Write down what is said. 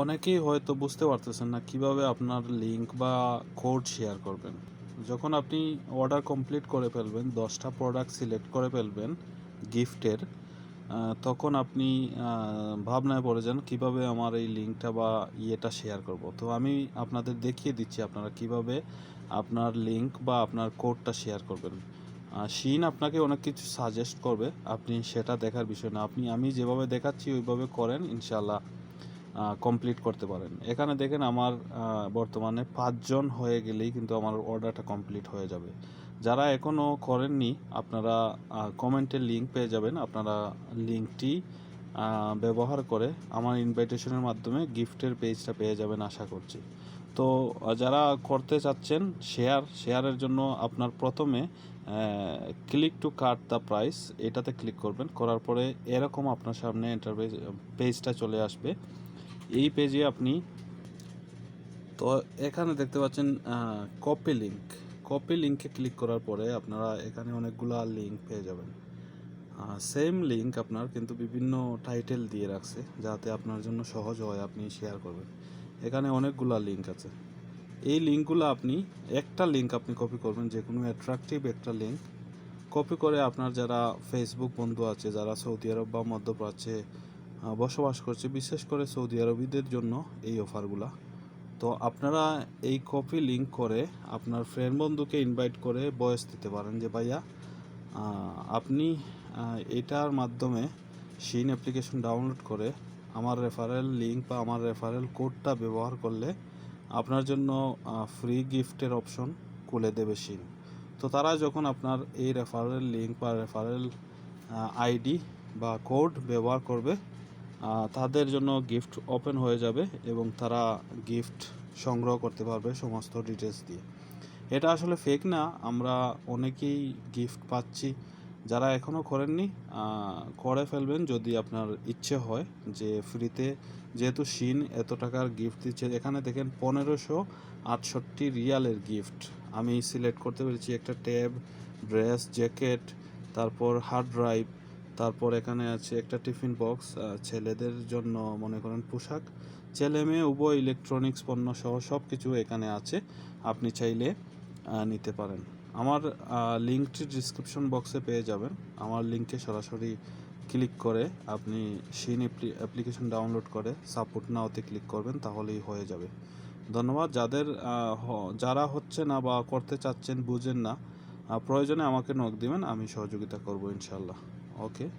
অনেকেই হয়তো বুঝতে পারতেছেন না কীভাবে আপনার লিংক বা কোড শেয়ার করবেন। যখন আপনি অর্ডার কমপ্লিট করে ফেলবেন, দশটা প্রোডাক্ট সিলেক্ট করে ফেলবেন গিফটের তখন আপনি ভাবনায় পড়ে যান কীভাবে আমার এই লিঙ্কটা বা ইয়েটা শেয়ার করব। তো আমি আপনাদের দেখিয়ে দিচ্ছি আপনারা কীভাবে আপনার লিঙ্ক বা আপনার কোডটা শেয়ার করবেন। শিন আপনাকে অনেক কিছু সাজেস্ট করবে। আপনি সেটা দেখার বিষয় না। আপনি, আমি যেভাবে দেখাচ্ছি, ওইভাবে করেন ইনশাল্লাহ কমপ্লিট করতে পারেন এখানে দেখেন আমার বর্তমানে পাঁচজন হয়ে গেলেই কিন্তু আমার অর্ডারটা কমপ্লিট হয়ে যাবে। যারা এখনও করেননি, আপনারা কমেন্টের লিঙ্ক পেয়ে যাবেন। আপনারা লিঙ্কটি ব্যবহার করে আমার ইনভাইটেশনের মাধ্যমে গিফটের পেজটা পেয়ে যাবেন আশা করছি। তো যারা করতে চাচ্ছেন শেয়ার শেয়ারের জন্য আপনার প্রথমে click to cut the price এটাতে ক্লিক করবেন। করার পরে এরকম আপনার সামনে এন্টারপ্রাইজ পেজটা চলে আসবে। এই পেজে আপনি তো এখানে দেখতে পাচ্ছেন কপি লিঙ্ক কপি লিঙ্কে ক্লিক করার পরে আপনারা এখানে অনেকগুলা লিঙ্ক পেয়ে যাবেন। সেম লিঙ্ক আপনার কিন্তু বিভিন্ন টাইটেল দিয়ে রাখছে, যাতে আপনার জন্য সহজ হয় আপনি শেয়ার করবেন। এখানে অনেকগুলা লিঙ্ক আছে। এই লিঙ্কগুলো আপনি একটা লিঙ্ক আপনি কপি করবেন যে কোনো অ্যাট্রাকটিভ একটা লিঙ্ক কপি করে আপনার যারা ফেসবুক বন্ধু আছে, যারা সৌদি আরব বা মধ্যপ্রাচ্যে বসবাস করছে, বিশেষ করে সৌদি আরবিদের জন্য এই অফারগুলা। তো আপনারা এই কপি লিঙ্ক করে আপনার ফ্রেন্ড বন্ধুকে ইনভাইট করে বয়স দিতে পারেন যে, ভাইয়া আপনি এটার মাধ্যমে সিন অ্যাপ্লিকেশন ডাউনলোড করে আমার রেফারেল লিঙ্ক বা আমার রেফারেল কোডটা ব্যবহার করলে আপনার জন্য ফ্রি গিফটের অপশন খুলে দেবে শিন তো তারা যখন আপনার এই রেফারেল লিঙ্ক বা রেফারেল আইডি বা কোড ব্যবহার করবে তাদের জন্য গিফট ওপেন হয়ে যাবে এবং তারা গিফট সংগ্রহ করতে পারবে সমস্ত ডিটেলস দিয়ে। এটা আসলে ফেক না, আমরা অনেকেই গিফট পাচ্ছি। যারা এখনও করেননি করে ফেলবেন যদি আপনার ইচ্ছে হয় যে ফ্রিতে যেহেতু শিন এত টাকার গিফট দিচ্ছে, এখানে দেখেন পনেরোশো আটষট্টি রিয়ালের গিফট আমি সিলেক্ট করতে পেরেছি একটা ট্যাব ড্রেস জ্যাকেট তারপর হার্ড ড্রাইভ তারপর এখানে আছে একটা টিফিন বক্স ছেলেদের জন্য মনে করেন পোশাক। ছেলে মেয়ে, উভয় ইলেকট্রনিক্স পণ্য সহ সব কিছু এখানে আছে। আপনি চাইলে নিতে পারেন। আমার লিঙ্কটি ডিসক্রিপশন বক্সে পেয়ে যাবেন। আমার লিঙ্কে সরাসরি ক্লিক করে আপনি শিন অ্যাপ্লিকেশন ডাউনলোড করে সাপোর্ট না নাওতে ক্লিক করবেন, তাহলেই হয়ে যাবে। ধন্যবাদ। যাদের যারা হচ্ছে না বা করতে চাচ্ছেন বুঝেন না প্রয়োজনে আমাকে নক দিবেন, আমি সহযোগিতা করব ইনশাল্লাহ okay.